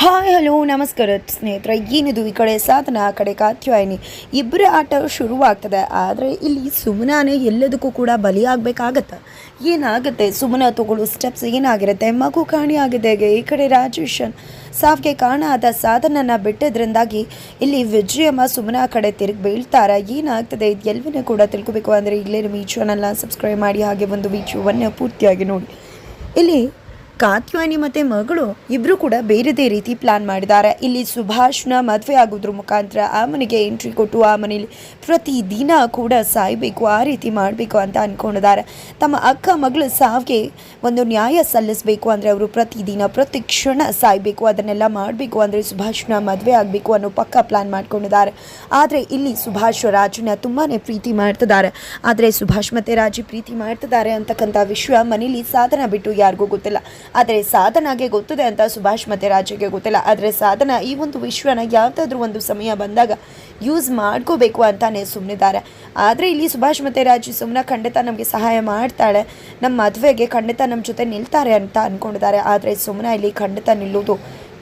Hi, hello, ನಮಸ್ಕಾರ ಸ್ನೇಹಿತರೆ. ಏನಿದು ಈ ಕಡೆ ಸಾಧನ, ಆ ಕಡೆ ಕಾತ್ಯಾಯಿನಿ. ಇಬ್ಬರ ಆಟ ಶುರುವಾಗ್ತದೆ. ಆದರೆ ಇಲ್ಲಿ ಸುಮ್ಮನೆ ಎಲ್ಲದಕ್ಕೂ ಕೂಡ ಬಲಿಯಾಗಬೇಕಾಗತ್ತೆ. ಏನಾಗುತ್ತೆ? ಸುಮ್ಮನೆ ತಗೊಳ್ಳೋ ಸ್ಟೆಪ್ಸ್ ಏನಾಗಿರುತ್ತೆ? ಮಗು ಕಾಣಿಯಾಗಿದೆ ಈ ಕಡೆ ರಾಜೇಶನ್ ಸಾವ್ಗೆ ಕಾರಣ ಆದ ಸಾಧನನ ಬಿಟ್ಟಿದ್ರಿಂದಾಗಿ ಇಲ್ಲಿ ವಿಜಯಮ್ಮ ಸುಮ್ಮನ ಕಡೆ ತಿರುಗಿ ಬೀಳ್ತಾರೆ. ಏನಾಗ್ತದೆ? ಇದು ಎಲ್ಲವನ್ನೂ ಕೂಡ ತಿಳ್ಕೊಬೇಕು. ಅಂದರೆ ಇಲ್ಲೇ ನಮ್ಮ ಈ ಚಾನಲ್ನ ಸಬ್ಸ್ಕ್ರೈಬ್ ಮಾಡಿ ಹಾಗೆ ಒಂದು ವಿಡಿಯೋವನ್ನು ಪೂರ್ತಿಯಾಗಿ ನೋಡಿ. ಇಲ್ಲಿ ಕಾತ್ಯಾನಿ ಮತ್ತು ಮಗಳು ಇಬ್ಬರು ಕೂಡ ಬೇರೆದೇ ರೀತಿ ಪ್ಲಾನ್ ಮಾಡಿದ್ದಾರೆ. ಇಲ್ಲಿ ಸುಭಾಷ್ನ ಮದುವೆ ಆಗೋದ್ರ ಮುಖಾಂತರ ಆ ಮನೆಗೆ ಎಂಟ್ರಿ ಕೊಟ್ಟು ಆ ಮನೇಲಿ ಪ್ರತಿ ದಿನ ಕೂಡ ಸಾಯಬೇಕು, ಆ ರೀತಿ ಮಾಡಬೇಕು ಅಂತ ಅಂದ್ಕೊಂಡಿದ್ದಾರೆ ತಮ್ಮ ಅಕ್ಕ ಮಗಳ ಸಾವಿಗೆ ಒಂದು ನ್ಯಾಯ ಸಲ್ಲಿಸಬೇಕು ಅಂದರೆ ಅವರು ಪ್ರತಿದಿನ ಪ್ರತಿ ಕ್ಷಣ ಸಾಯಬೇಕು, ಅದನ್ನೆಲ್ಲ ಮಾಡಬೇಕು ಅಂದರೆ ಸುಭಾಷ್ನ ಮದುವೆ ಆಗಬೇಕು ಅನ್ನೋ ಪಕ್ಕ ಪ್ಲಾನ್ ಮಾಡ್ಕೊಂಡಿದ್ದಾರೆ. ಆದರೆ ಇಲ್ಲಿ ಸುಭಾಷ್ ರಾಜನ ತುಂಬಾ ಪ್ರೀತಿ ಮಾಡ್ತಿದ್ದಾರೆ. ಆದರೆ ಸುಭಾಷ್ ಮತ್ತು ರಾಜಿ ಪ್ರೀತಿ ಮಾಡ್ತಿದ್ದಾರೆ ಅಂತಕ್ಕಂಥ ವಿಶ್ವ ಮನೇಲಿ ಸಾಧನ ಬಿಟ್ಟು ಯಾರಿಗೂ ಗೊತ್ತಿಲ್ಲ. ಆದರೆ ಸಾಧನಾಗೆ ಗೊತ್ತಿದೆ ಅಂತ ಸುಭಾಷ್ ಮತ್ತು ರಾಜಿಗೆ ಗೊತ್ತಿಲ್ಲ. ಆದರೆ ಸಾಧನ ಈ ಒಂದು ವಿಶ್ವನ ಯಾವುದಾದ್ರೂ ಒಂದು ಸಮಯ ಬಂದಾಗ ಯೂಸ್ ಮಾಡ್ಕೋಬೇಕು ಅಂತಾನೆ ಸುಮ್ಮನಿದ್ದಾರೆ ಆದರೆ ಇಲ್ಲಿ ಸುಭಾಷ್ ಮತ್ತು ರಾಜು ಸುಮ್ಮನೆ ಖಂಡಿತ ನಮಗೆ ಸಹಾಯ ಮಾಡ್ತಾಳೆ. ನಮ್ಮ ಮದುವೆಗೆ ಖಂಡಿತ ನಮ್ಮ ಜೊತೆ ನಿಲ್ತಾರೆ ಅಂತ ಅಂದ್ಕೊಂಡಿದ್ದಾರೆ ಆದರೆ ಸುಮ್ಮನೆ ಇಲ್ಲಿ ಖಂಡಿತ ನಿಲ್ಲೋದು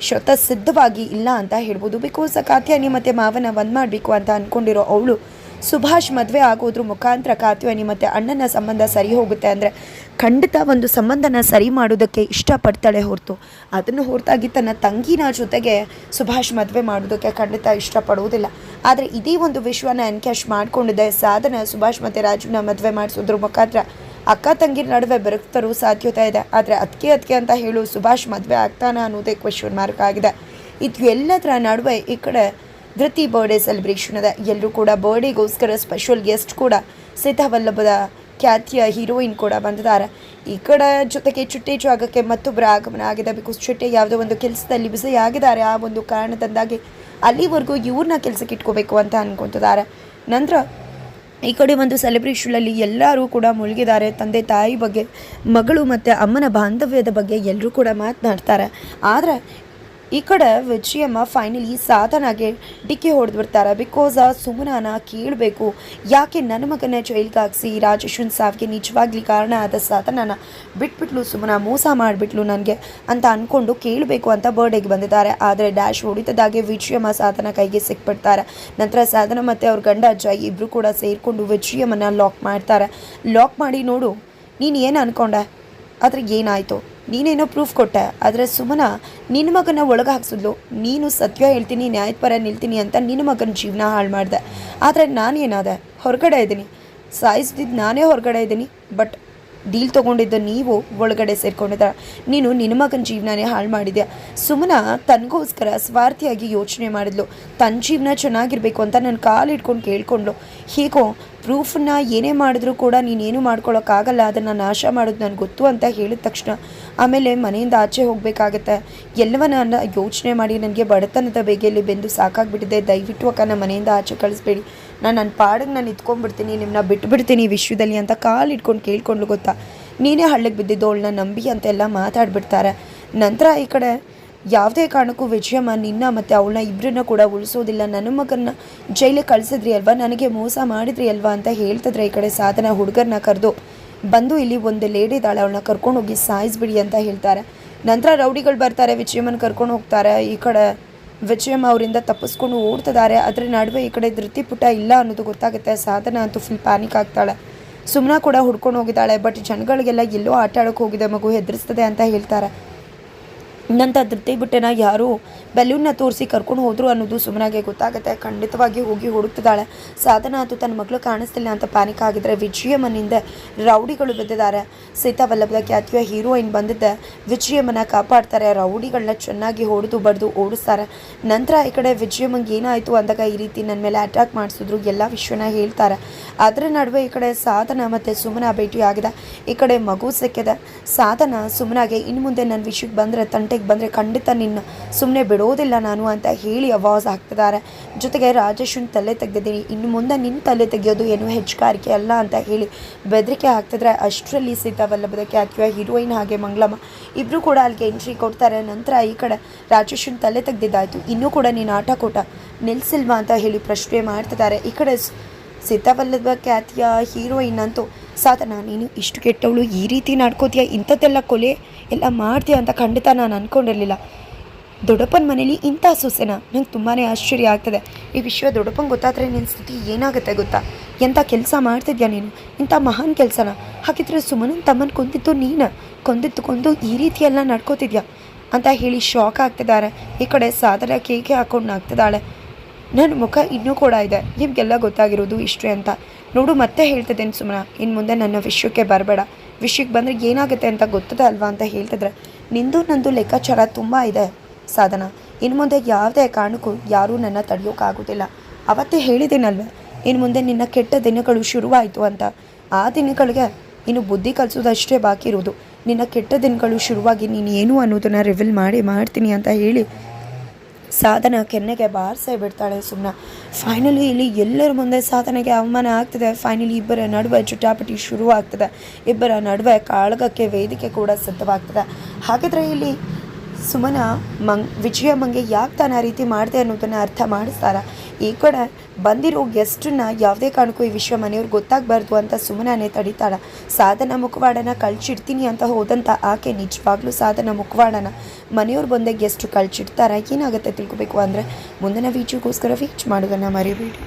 ಶತಸಿದ್ಧವಾಗಿ ಇಲ್ಲ ಅಂತ ಹೇಳ್ಬೋದು. ಬಿಕಾಸ್ ಕಾತ್ಯಾನಿ ಮತ್ತು ಮಾವನ ಒಂದು ಮಾಡಬೇಕು ಅಂತ ಅಂದ್ಕೊಂಡಿರೋ ಅವಳು ಸುಭಾಷ್ ಮದುವೆ ಆಗೋದ್ರ ಮುಖಾಂತರ ಕಾತ್ಯವನಿ ಮತ್ತು ಅಣ್ಣನ ಸಂಬಂಧ ಸರಿ ಹೋಗುತ್ತೆ ಅಂದರೆ ಖಂಡಿತ ಒಂದು ಸಂಬಂಧನ ಸರಿ ಮಾಡೋದಕ್ಕೆ ಇಷ್ಟಪಡ್ತಾಳೆ ಹೊರತು. ಅದನ್ನು ಹೊರತಾಗಿ ತನ್ನ ತಂಗಿನ ಜೊತೆಗೆ ಸುಭಾಷ್ ಮದುವೆ ಮಾಡೋದಕ್ಕೆ ಖಂಡಿತ ಇಷ್ಟಪಡುವುದಿಲ್ಲ. ಆದರೆ ಇದೇ ಒಂದು ವಿಶ್ವನ ಎನ್ಕ್ಯಾಶ್ ಮಾಡಿಕೊಂಡಿದೆ. ಸಾಧನ, ಸುಭಾಷ್ ಮತ್ತು ರಾಜುನ ಮದುವೆ ಮಾಡಿಸೋದ್ರ ಮುಖಾಂತರ ಅಕ್ಕ ತಂಗಿರ ನಡುವೆ ಬೆರಕ್ತರೂ ಸಾಧ್ಯತೆ ಇದೆ. ಆದರೆ ಅದಕ್ಕೆ ಅದಕ್ಕೆ ಅಂತ ಹೇಳು ಸುಭಾಷ್ ಮದುವೆ ಆಗ್ತಾನ ಅನ್ನೋದೇ ಕ್ವೆಶನ್ ಮಾರ್ಕ್ ಆಗಿದೆ. ಇದು ಎಲ್ಲದರ ನಡುವೆ ಈ ಕಡೆ ಧೃತಿ ಬರ್ಡೇ ಸೆಲೆಬ್ರೇಷನ್ ಅದ ಎಲ್ಲರೂ ಕೂಡ ಬರ್ಡೇಗೋಸ್ಕರ ಸ್ಪೆಷಲ್ ಗೆಸ್ಟ್ ಕೂಡ ಸೀತಾವಲ್ಲಭದ ಖ್ಯಾತಿಯ ಹೀರೋಯಿನ್ ಕೂಡ ಬಂದಿದ್ದಾರೆ. ಈ ಕಡೆ ಜೊತೆಗೆ ಚುಟ್ಟೆ ಜಾಗಕ್ಕೆ ಮತ್ತೊಬ್ಬರ ಆಗಮನ ಆಗಿದೆ. ಬಿಕಾಸ್ ಚುಟ್ಟೆ ಯಾವುದೋ ಒಂದು ಕೆಲಸದಲ್ಲಿ ಬಿಸಿ ಆಗಿದ್ದಾರೆ. ಆ ಒಂದು ಕಾರಣದಿಂದಾಗಿ ಅಲ್ಲಿವರೆಗೂ ಇವ್ರನ್ನ ಕೆಲಸಕ್ಕೆ ಇಟ್ಕೋಬೇಕು ಅಂತ ಅನ್ಕೊತಿದ್ದಾರೆ. ನಂತರ ಈ ಕಡೆ ಒಂದು ಸೆಲೆಬ್ರೇಷನಲ್ಲಿ ಎಲ್ಲರೂ ಕೂಡ ಮುಳುಗಿದ್ದಾರೆ. ತಂದೆ ತಾಯಿ ಬಗ್ಗೆ, ಮಗಳು ಮತ್ತು ಅಮ್ಮನ ಬಾಂಧವ್ಯದ ಬಗ್ಗೆ ಎಲ್ಲರೂ ಕೂಡ ಮಾತನಾಡ್ತಾರೆ. ಆದರೆ ಈ ಕಡೆ ವಿಜಯಮ್ಮ ಫೈನಲಿ ಸಾಧನಾಗೆ ಡಿಕ್ಕಿ ಹೊಡೆದು ಬಿಡ್ತಾರೆ. ಬಿಕಾಸ್ ಸುಮನಾನ ಕೇಳಬೇಕು. ಯಾಕೆ ನನ್ನ ಮಗನ ಜೈಲ್ಗೆ ಹಾಕ್ಸಿ? ರಾಜೇಶ್ವನ್ ಸಾವಿಗೆ ನಿಜವಾಗ್ಲಿ ಕಾರಣ ಆದ ಸಾಧನಾನ ಬಿಟ್ಬಿಟ್ಲು ಸುಮನ, ಮೋಸ ಮಾಡಿಬಿಟ್ಲು ನನಗೆ ಅಂತ ಅಂದ್ಕೊಂಡು ಕೇಳಬೇಕು ಅಂತ ಬರ್ಡೇಗೆ ಬಂದಿದ್ದಾರೆ. ಆದರೆ ಡ್ಯಾಶ್ ಹೊಡಿತದಾಗೆ ವಿಜಯಮ್ಮ ಸಾಧನ ಕೈಗೆ ಸಿಕ್ಬಿಡ್ತಾರೆ. ನಂತರ ಸಾಧನ ಮತ್ತು ಅವ್ರ ಗಂಡ ಜೈ ಇಬ್ಬರು ಕೂಡ ಸೇರಿಕೊಂಡು ವಿಜಯಮ್ಮನ ಲಾಕ್ ಮಾಡ್ತಾರೆ. ಲಾಕ್ ಮಾಡಿ ನೋಡು, ನೀನು ಏನು ಅಂದ್ಕೊಂಡೆ ಆದರೆ ಏನಾಯಿತು? ನೀನೇನೋ ಪ್ರೂಫ್ ಕೊಟ್ಟೆ, ಆದರೆ ಸುಮನ ನಿನ್ನ ಮಗನ ಒಳಗೆ ಹಾಕ್ಸಿದ್ಲು. ನೀನು ಸತ್ಯ ಹೇಳ್ತೀನಿ ನ್ಯಾಯದ ಪರ ನಿಲ್ತೀನಿ ಅಂತ ನಿನ್ನ ಮಗನ ಜೀವನ ಹಾಳು ಮಾಡಿದೆ. ಆದರೆ ನಾನೇನಾದೆ? ಹೊರಗಡೆ ಇದ್ದೀನಿ. ಸಾಯಿಸ್ದಿದ್ದು ನಾನೇ ಹೊರಗಡೆ ಇದ್ದೀನಿ ಬಟ್ ಡೀಲ್ ತೊಗೊಂಡಿದ್ದ ನೀವು ಒಳಗಡೆ ಸೇರ್ಕೊಂಡಿದ್ದ. ನೀನು ನಿನ್ನ ಮಗನ ಜೀವನನೇ ಹಾಳು ಮಾಡಿದ್ಯಾ? ಸುಮನ ತನಗೋಸ್ಕರ ಸ್ವಾರ್ಥಿಯಾಗಿ ಯೋಚನೆ ಮಾಡಿದ್ಲು. ತನ್ನ ಜೀವನ ಚೆನ್ನಾಗಿರಬೇಕು ಅಂತ ನನ್ನ ಕಾಲು ಇಟ್ಕೊಂಡು ಕೇಳ್ಕೊಂಡ್ಲು ಹೀಗೋ ಪ್ರೂಫನ್ನ ಏನೇ ಮಾಡಿದ್ರೂ ಕೂಡ ನೀನೇನು ಮಾಡ್ಕೊಳ್ಳೋಕ್ಕಾಗಲ್ಲ ಅದನ್ನು ನಾಶ ಮಾಡೋದು ನನಗೆ ಗೊತ್ತು ಅಂತ ಹೇಳಿದ ತಕ್ಷಣ ಆಮೇಲೆ ಮನೆಯಿಂದ ಆಚೆ ಹೋಗಬೇಕಾಗತ್ತೆ. ಎಲ್ಲವನ್ನ ಯೋಚನೆ ಮಾಡಿ ನನಗೆ ಬಡತನದ ಬೇಗೆಯಲ್ಲಿ ಬೆಂದು ಸಾಕಾಗ್ಬಿಟ್ಟಿದೆ. ದಯವಿಟ್ಟು ಅಕ್ಕ ನಮ್ಮ ಮನೆಯಿಂದ ಆಚೆ ಕಳಿಸ್ಬೇಡಿ. ನಾನು ನನ್ನ ಪಾಡಿಗೆ ನಾನು ಇತ್ಕೊಂಡ್ಬಿಡ್ತೀನಿ ನಿಮ್ಮನ್ನ ಬಿಟ್ಬಿಡ್ತೀನಿ ಈ ವಿಶ್ವದಲ್ಲಿ ಅಂತ ಕಾಲು ಇಟ್ಕೊಂಡು ಕೇಳ್ಕೊಂಡು ಗೊತ್ತಾ? ನೀನೇ ಹಳ್ಳಿಗೆ ಬಿದ್ದಿದ್ದು, ಅವಳನ್ನ ನಂಬಿ ಅಂತೆಲ್ಲ ಮಾತಾಡ್ಬಿಡ್ತಾರೆ. ನಂತರ ಈ ಕಡೆ ಯಾವುದೇ ಕಾರಣಕ್ಕೂ ವಿಜಯಮ್ಮ, ನಿನ್ನ ಮತ್ತು ಅವಳನ್ನ ಇಬ್ಬರನ್ನ ಕೂಡ ಉಳಿಸೋದಿಲ್ಲ. ನನ್ನ ಮಗನ್ನ ಜೈಲಿಗೆ ಕಳಿಸಿದ್ರಿ ಅಲ್ವಾ? ನನಗೆ ಮೋಸ ಮಾಡಿದ್ರಿ ಅಲ್ವಾ ಅಂತ ಹೇಳ್ತಿದ್ರೆ ಈ ಕಡೆ ಸಾಧನ ಹುಡುಗರನ್ನ ಕರೆದು ಬಂದು ಇಲ್ಲಿ ಒಂದು ಲೇಡಿ ಇದ್ದಾಳೆ ಅವಳನ್ನ ಕರ್ಕೊಂಡು ಹೋಗಿ ಸಾಯಿಸ್ಬಿಡಿ ಅಂತ ಹೇಳ್ತಾರೆ. ನಂತರ ರೌಡಿಗಳು ಬರ್ತಾರೆ, ವಿಜಯಮ್ಮನ ಕರ್ಕೊಂಡು ಹೋಗ್ತಾರೆ. ಈ ಕಡೆ ವಿಜಯಮ್ಮ ಅವರಿಂದ ತಪ್ಪಿಸ್ಕೊಂಡು ಓಡ್ತಿದ್ದಾರೆ. ಅದರ ನಡುವೆ ಈ ಕಡೆ ಧೃತಿ ಪುಟ ಇಲ್ಲ ಅನ್ನೋದು ಗೊತ್ತಾಗುತ್ತೆ. ಸಾಧನ ಅಂತೂ ಫುಲ್ ಪ್ಯಾನಿಕ್ ಆಗ್ತಾಳೆ. ಸುಮ್ನ ಕೂಡ ಹುಡ್ಕೊಂಡು ಹೋಗಿದ್ದಾಳೆ. ಬಟ್ ಜನಗಳಿಗೆಲ್ಲ ಎಲ್ಲೋ ಆಟ ಆಡೋಕೆ ಹೋಗಿದೆ. ಮಗು ಹೆದರಿಸ್ತದೆ ಅಂತ ಹೇಳ್ತಾರೆ. ನಂತರ ಧೃತಿ ಬಿಟ್ಟೆನ ಯಾರು ಬೆಲೂನ್ನ ತೋರಿಸಿ ಕರ್ಕೊಂಡು ಹೋದ್ರು ಅನ್ನೋದು ಸುಮ್ಮನಾಗೆ ಗೊತ್ತಾಗುತ್ತೆ. ಖಂಡಿತವಾಗಿ ಹೋಗಿ ಹುಡುಕ್ತಿದ್ದಾಳೆ. ಸಾಧನ ಅಂತೂ ತನ್ನ ಮಗಳು ಕಾಣಿಸ್ತಿಲ್ಲ ಅಂತ ಪ್ಯಾನಿಕ್ ಆಗಿದ್ರೆ ವಿಜಯಮ್ಮನಿಂದ ರೌಡಿಗಳು ಬಿದ್ದಿದ್ದಾರೆ ಸೀತಾವಲ್ಲಭದ ಖ್ಯಾತಿಯ ಹೀರೋಯಿನ್ ಬಂದಿದ್ದೆ. ವಿಜಯಮ್ಮನ ಕಾಪಾಡ್ತಾರೆ. ರೌಡಿಗಳನ್ನ ಚೆನ್ನಾಗಿ ಹೊಡೆದು ಬಡ್ದು ಓಡಿಸ್ತಾರೆ. ನಂತರ ಈ ಕಡೆ ವಿಜಯಮ್ಮಂಗೆ ಏನಾಯಿತು ಅಂದಾಗ ಈ ರೀತಿ ನನ್ನ ಮೇಲೆ ಅಟ್ಯಾಕ್ ಮಾಡಿಸಿದ್ರು ಎಲ್ಲ ವಿಷಯನ ಹೇಳ್ತಾರೆ. ಅದರ ನಡುವೆ ಈ ಕಡೆ ಸಾಧನ ಮತ್ತು ಸುಮನ ಭೇಟಿ ಆಗಿದೆ ಈ ಕಡೆ ಮಗು ಸಿಕ್ಕಿದೆ. ಸಾಧನ ಸುಮನಾಗೆ ಇನ್ನು ಮುಂದೆ ನನ್ನ ವಿಷಯಕ್ಕೆ ಬಂದರೆ ತಂಟೆಗೆ ಬಂದರೆ ಖಂಡಿತ ನಿನ್ನ ಸುಮ್ಮನೆ ಬಿಡೋದಿಲ್ಲ ನಾನು ಅಂತ ಹೇಳಿ ಅವಾಜ್ ಹಾಕ್ತಿದ್ದಾರೆ. ಜೊತೆಗೆ ರಾಜೇಶನ್ ತಲೆ ತೆಗೆದಿದ್ದೀನಿ. ಇನ್ನು ಮುಂದೆ ನಿನ್ನ ತಲೆ ತೆಗೆಯೋದು ಏನು ಹೆಚ್ಚುಗಾರಿಕೆ ಅಲ್ಲ ಅಂತ ಹೇಳಿ ಬೆದರಿಕೆ ಹಾಕ್ತಿದ್ರೆ ಅಷ್ಟರಲ್ಲಿ ಸೀತಾವಲ್ಲಭದ ಖ್ಯಾತಿಯ ಹೀರೋಯಿನ್ ಹಾಗೆ ಮಂಗಳಮ್ಮ ಇಬ್ಬರು ಕೂಡ ಅಲ್ಲಿಗೆ ಎಂಟ್ರಿ ಕೊಡ್ತಾರೆ. ನಂತರ ಈ ಕಡೆ ರಾಜೇಶನ್ ತಲೆ ತೆಗೆದಿದ್ದಾಯ್ತು. ಇನ್ನೂ ಕೂಡ ನೀನು ಆಟ ಕೂಟ ನಿಲ್ಸಿಲ್ವಾ ಅಂತ ಹೇಳಿ ಪ್ರಶ್ನೆ ಮಾಡ್ತಿದ್ದಾರೆ. ಈ ಕಡೆ ಸೀತಾವಲ್ಲಭ ಖ್ಯಾತಿಯ ಹೀರೋಯಿನ್ ಅಂತೂ ಸಾಧನ, ನೀನು ಇಷ್ಟು ಕೆಟ್ಟವಳು, ಈ ರೀತಿ ನಡ್ಕೋತೀಯ? ಇಂಥದ್ದೆಲ್ಲ ಕೊಲೆ, ಎಲ್ಲ ಮಾಡ್ತೀಯ ಅಂತ ಖಂಡಿತ ನಾನು ಅಂದ್ಕೊಂಡಿರಲಿಲ್ಲ ದೊಡ್ಡಪ್ಪನ ಮನೇಲಿ ಇಂಥ ಸೊಸೆನ? ನಂಗೆ ತುಂಬಾ ಆಶ್ಚರ್ಯ ಆಗ್ತದೆ. ಈ ವಿಷಯ ದೊಡ್ಡಪ್ಪನ ಗೊತ್ತಾದರೆ ನಿನ್ನ ಸ್ಥಿತಿ ಏನಾಗುತ್ತೆ ಗೊತ್ತಾ? ಎಂಥ ಕೆಲಸ ಮಾಡ್ತಿದ್ಯಾ ನೀನು? ಇಂಥ ಮಹಾನ್ ಕೆಲಸನ? ಹಾಗಿದ್ರೆ ಸುಮನನ್ ತಮ್ಮನ ಕೊಂದಿದ್ದು ನೀನು? ಕೊಂದಿದ್ದು ಕೊಂದು ಈ ರೀತಿಯೆಲ್ಲ ನಡ್ಕೋತಿದ್ಯಾ? ಅಂತ ಹೇಳಿ ಶಾಕ್ ಆಗ್ತಿದ್ದಾರೆ ಈ ಕಡೆ ಸಾಧನ ಕೇಕೆ ಹಾಕೊಂಡು ನಾಗ್ತಿದ್ದಾಳೆ. ನನ್ನ ಮುಖ ಇನ್ನೂ ಕೂಡ ಇದೆ. ನಿಮಗೆಲ್ಲ ಗೊತ್ತಾಗಿರೋದು ಇಷ್ಟೇ ಅಂತ. ನೋಡು, ಮತ್ತೆ ಹೇಳ್ತಿದ್ದೇನೆ ಸುಮ್ಮನ ಇನ್ನು ಮುಂದೆ ನನ್ನ ವಿಷಯಕ್ಕೆ ಬರಬೇಡ. ವಿಷಯಕ್ಕೆ ಬಂದರೆ ಏನಾಗುತ್ತೆ ಅಂತ ಗೊತ್ತದೆ ಅಲ್ವಾ ಅಂತ ಹೇಳ್ತಿದ್ರೆ, ನಿಂದು ನಂದು ಲೆಕ್ಕಾಚಾರ ತುಂಬ ಇದೆ ಸಾಧನ. ಇನ್ನು ಮುಂದೆ ಯಾವುದೇ ಕಾರಣಕ್ಕೂ ಯಾರೂ ನನ್ನ ತಡೆಯೋಕ್ಕಾಗೋದಿಲ್ಲ ಅವತ್ತೇ ಹೇಳಿದ್ದೀನಲ್ವ ಇನ್ನು ಮುಂದೆ ನಿನ್ನ ಕೆಟ್ಟ ದಿನಗಳು ಶುರುವಾಯಿತು ಅಂತ. ಆ ದಿನಗಳಿಗೆ ಇನ್ನು ಬುದ್ಧಿ ಕಲಿಸೋದಷ್ಟೇ ಬಾಕಿ ಇರೋದು. ನಿನ್ನ ಕೆಟ್ಟ ದಿನಗಳು ಶುರುವಾಗಿ ನೀನು ಏನು ಅನ್ನೋದನ್ನು ರಿವೀಲ್ ಮಾಡಿ ಮಾಡ್ತೀನಿ ಅಂತ ಹೇಳಿ ಸಾಧನ ಕೆನ್ನೆಗೆ ಬಾರಿಸೇ ಬಿಡ್ತಾಳೆ ಸುಮ್ಮನೆ ಫೈನಲಿ ಇಲ್ಲಿ ಎಲ್ಲರ ಮುಂದೆ ಸಾಧನೆಗೆ ಅವಮಾನ ಆಗ್ತದೆ. ಫೈನಲಿ ಇಬ್ಬರ ನಡುವೆ ಚುಟಾಪಟಿ ಶುರುವಾಗ್ತದೆ. ಇಬ್ಬರ ನಡುವೆ ಕಾಳಗಕ್ಕೆ ವೇದಿಕೆ ಕೂಡ ಸಿದ್ಧವಾಗ್ತದೆ. ಹಾಗಾದರೆ ಇಲ್ಲಿ ಸುಮನ ಮಂಗ್, ವಿಜಯ ಮಂಗೆ ಯಾಕೆ ತಾನು ಆ ರೀತಿ ಮಾಡಿದೆ ಅನ್ನೋದನ್ನು ಅರ್ಥ ಮಾಡಿಸ್ತಾರ? ಈ ಕಡೆ ಬಂದಿರೋ ಗೆಸ್ಟನ್ನ ಯಾವುದೇ ಕಾರಣಕ್ಕೂ ಈ ವಿಷಯ ಮನೆಯವ್ರಿಗೆ ಗೊತ್ತಾಗಬಾರ್ದು ಅಂತ ಸುಮ್ಮನೆ ತಡಿತಾಳ. ಸಾಧನ ಮುಖವಾಡನ ಕಳ್ಚಿಡ್ತೀನಿ ಅಂತ ಹೋದಂಥ ಆಕೆ ನಿಜವಾಗ್ಲೂ ಸಾಧನ ಮುಖವಾಡನ ಮನೆಯವ್ರು ಬಂದೆ ಗೆಸ್ಟು ಕಳ್ಚಿಡ್ತಾರ? ಏನಾಗುತ್ತೆ ತಿಳ್ಕೊಬೇಕು ಅಂದರೆ ಮುಂದಿನ ವೀಚುಗೋಸ್ಕರ ವೀಚ್ ಮಾಡೋದನ್ನು ಮರಿಬೇಡಿ.